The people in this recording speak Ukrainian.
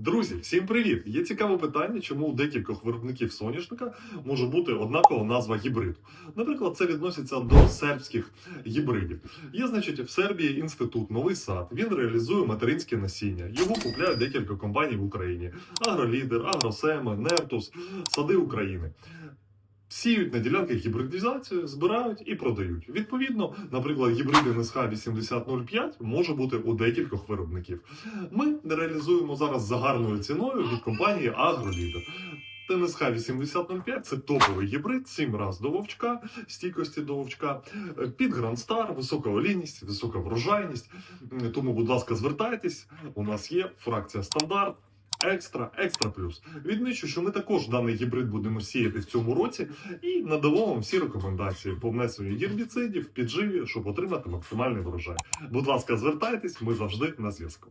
Друзі, всім привіт! Є цікаве питання, чому у декількох виробників соняшника може бути однакова назва гібриду. Наприклад, це відноситься до сербських гібридів. Є, значить, в Сербії інститут Новий сад. Він реалізує материнське насіння. Його купляють декілька компаній в Україні: Агролідер, Агросема, Нертус, Сади України. Сіють на ділянках гібридизацію, збирають і продають. Відповідно, наприклад, гібриди НСХ 8005 може бути у декількох виробників. Ми реалізуємо зараз за гарною ціною від компанії Агролідер. ТНСХ 8005 це топовий гібрид, 7 раз до вовчка, стійкості до вовчка, під Грандстар, висока олійність, висока врожайність. Тому, будь ласка, звертайтесь. У нас є фракція стандарт. Екстра, екстра плюс. Відмічу, що ми також даний гібрид будемо сіяти в цьому році і надамо вам всі рекомендації по внесенню гербіцидів, підживі, щоб отримати максимальний врожай. Будь ласка, звертайтесь, ми завжди на зв'язку.